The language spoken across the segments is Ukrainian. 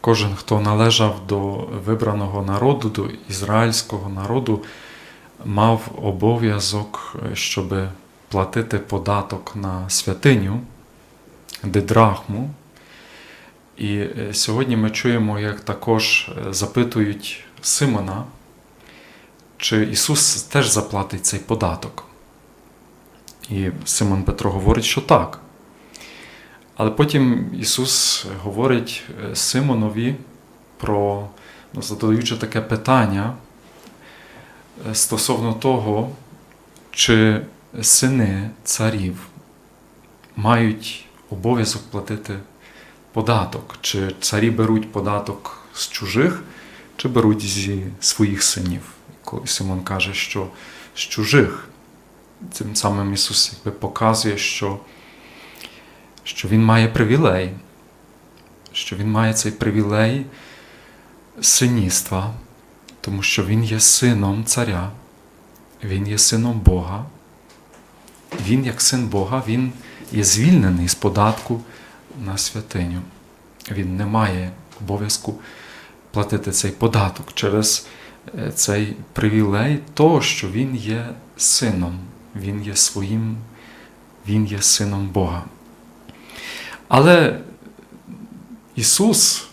кожен, хто належав до вибраного народу, до ізраїльського народу, мав обов'язок, щоб платити податок на святиню, дидрахму. І е, сьогодні ми чуємо, як також е, запитують Симона, чи Ісус теж заплатить цей податок. І Симон Петро говорить, що так. Але потім Ісус говорить е, Симонові про, ну, задаючи таке питання е, стосовно того, чи сини царів мають обов'язок платити податок, чи царі беруть податок з чужих, чи беруть зі своїх синів. Коли Симон каже, що з чужих. Цим самим Ісус якби показує, що, що Він має привілей, що Він має цей привілей синівства, тому що Він є сином царя, Він є сином Бога. Він, як син Бога, Він є звільнений з податку на святиню. Він не має обов'язку платити цей податок через е, цей привілей того, що він є сином, він є своїм, він є сином Бога. Але Ісус,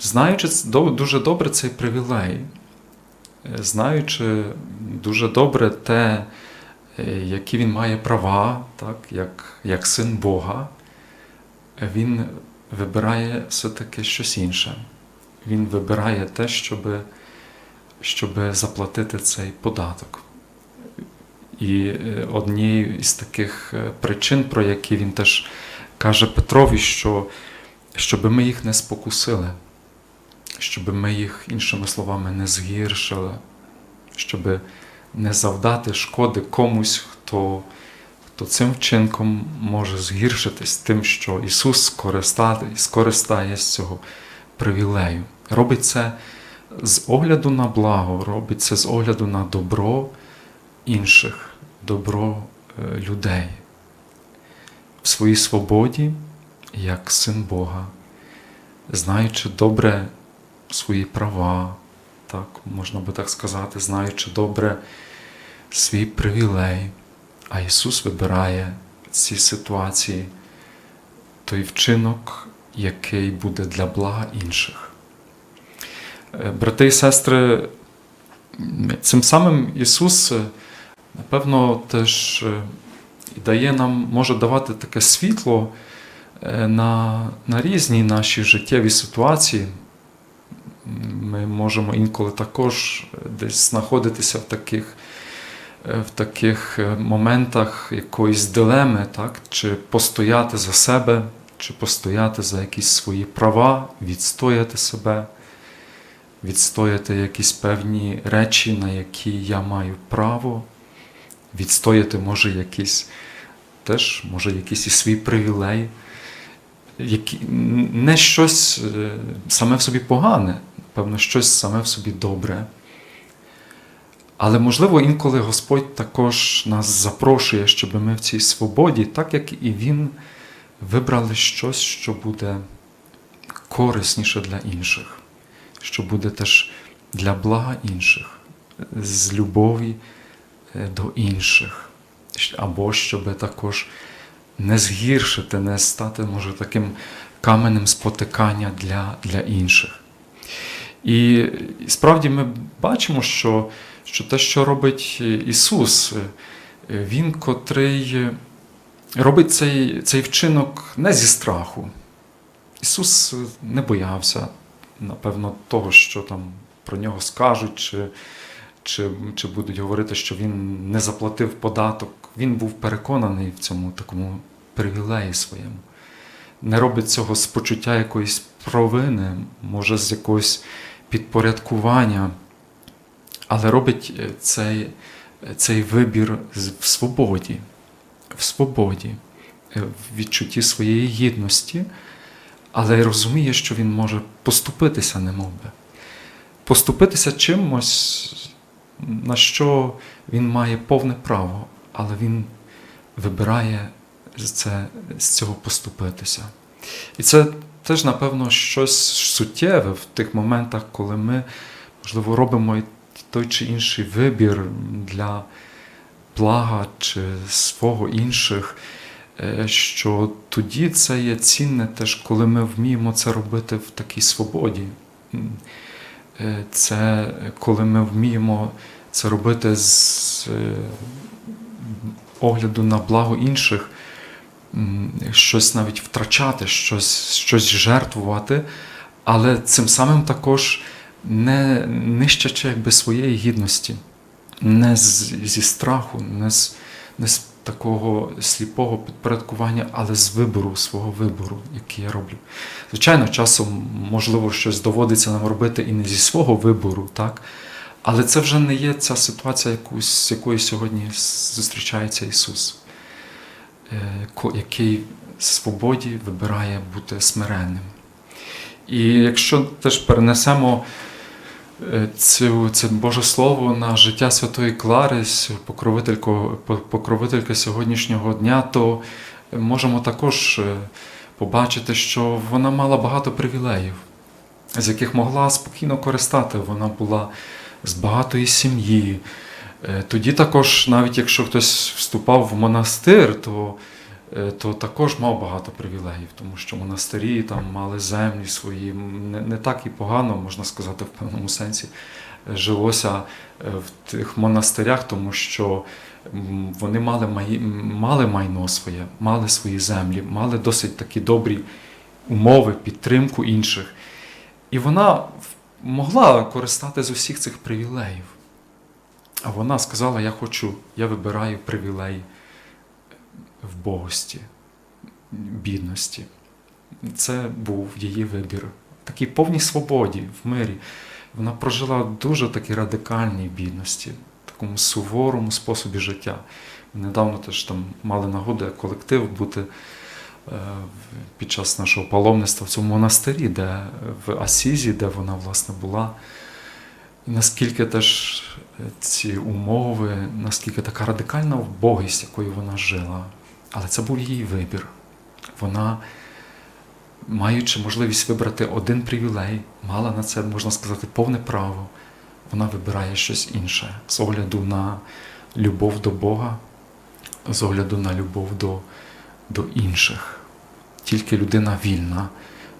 знаючи дуже добре цей привілей, е, знаючи дуже добре те, е, які він має права, так, як, як син Бога, він вибирає все-таки щось інше. Він вибирає те, щоб, щоб заплатити цей податок. І е, однією із таких причин, про які він теж каже Петрові, що щоб ми їх не спокусили, щоб ми їх, іншими словами, не згіршили, щоб не завдати шкоди комусь, хто хто цим вчинком може згіршитись тим, що Ісус скористає, скористає з цього привілею. Робить це з огляду на благо, робить це з огляду на добро інших, добро е, людей. В своїй свободі, як син Бога, знаючи добре свої права, так, можна би так сказати, знаючи добре свій привілей. А Ісус вибирає в цій ситуації той вчинок, який буде для блага інших. Е, Брати і сестри, цим самим Ісус, е, напевно, теж е, і дає нам, може давати таке світло на, на різні наші життєві ситуації. Ми можемо інколи також десь знаходитися в таких в таких моментах якоїсь дилеми, так? чи постояти за себе, чи постояти за якісь свої права, відстояти себе, відстояти якісь певні речі, на які я маю право, відстояти, може, якісь теж, може, якийсь і свій привілей, які, не щось саме в собі погане, певно, щось саме в собі добре. Але, можливо, інколи Господь також нас запрошує, щоб ми в цій свободі, так як і Він, вибрали щось, що буде корисніше для інших, що буде теж для блага інших, з любові до інших, або щоб також не згіршити, не стати, може, таким каменем спотикання для, для інших. І справді ми бачимо, що що те, що робить Ісус, Він, котрий робить цей цей вчинок не зі страху. Ісус не боявся, напевно, того, що там про нього скажуть, чи, чи, чи будуть говорити, що Він не заплатив податок. Він був переконаний в цьому такому привілеї своєму. Не робить цього з почуття якоїсь провини, може, з якогось підпорядкування але робить цей цей вибір в свободі, в свободі, в відчутті своєї гідності, але розуміє, що він може поступитися немовби. Поступитися чимось, на що він має повне право, але він вибирає це, з цього поступитися. І це теж, напевно, щось суттєве в тих моментах, коли ми, можливо, робимо той чи інший вибір для блага чи свого інших, е, що тоді це є цінне теж, коли ми вміємо це робити в такій свободі. Е, Це коли ми вміємо це робити з е, огляду на благо інших, щось навіть втрачати, щось, щось жертвувати, але цим самим також не нищачи якби своєї гідності, не з, зі страху, не з, не з такого сліпого підпорядкування, але з вибору, свого вибору, який я роблю. Звичайно, часом, можливо, щось доводиться нам робити і не зі свого вибору, так? Але це вже не є ця ситуація, з якою сьогодні зустрічається Ісус, е, який в свободі вибирає бути смиренним. І якщо теж перенесемо цю, це Боже Слово на життя Святої Клари, с- покровителько- по- покровительки сьогоднішнього дня, то можемо також е, побачити, що вона мала багато привілеїв, з яких могла спокійно користати. Вона була з багатої сім'ї. Е, Тоді також, навіть якщо хтось вступав в монастир, то, е, то також мав багато привілеїв, тому що монастирі там мали землі свої. Не, не так і погано, можна сказати, в певному сенсі е, жилося е, в тих монастирях, тому що вони мали, май, мали майно своє, мали свої землі, мали досить такі добрі умови, підтримку інших. І вона могла користати з усіх цих привілеїв. А вона сказала: Я хочу, я вибираю привілей в богості, бідності. Це був її вибір. В такій повній свободі, в мирі. Вона прожила дуже такій радикальній бідності, такому суворому способі життя. Недавно теж там мали нагоду як колектив бути е, під час нашого паломництва в цьому монастирі, де в Асізі, де вона власне була. Наскільки теж е, ці умови, наскільки така радикальна вбогість, якою вона жила. Але це був її вибір. Вона, маючи можливість вибрати один привілей, мала на це, можна сказати, повне право. Вона вибирає щось інше з огляду на любов до Бога, з огляду на любов до, до інших. Тільки людина вільна,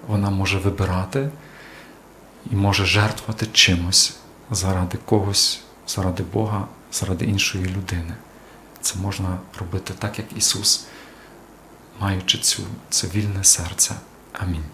вона може вибирати і може жертвувати чимось заради когось, заради Бога, заради іншої людини. Це можна робити так, як Ісус, маючи цю, це вільне серце. Амінь.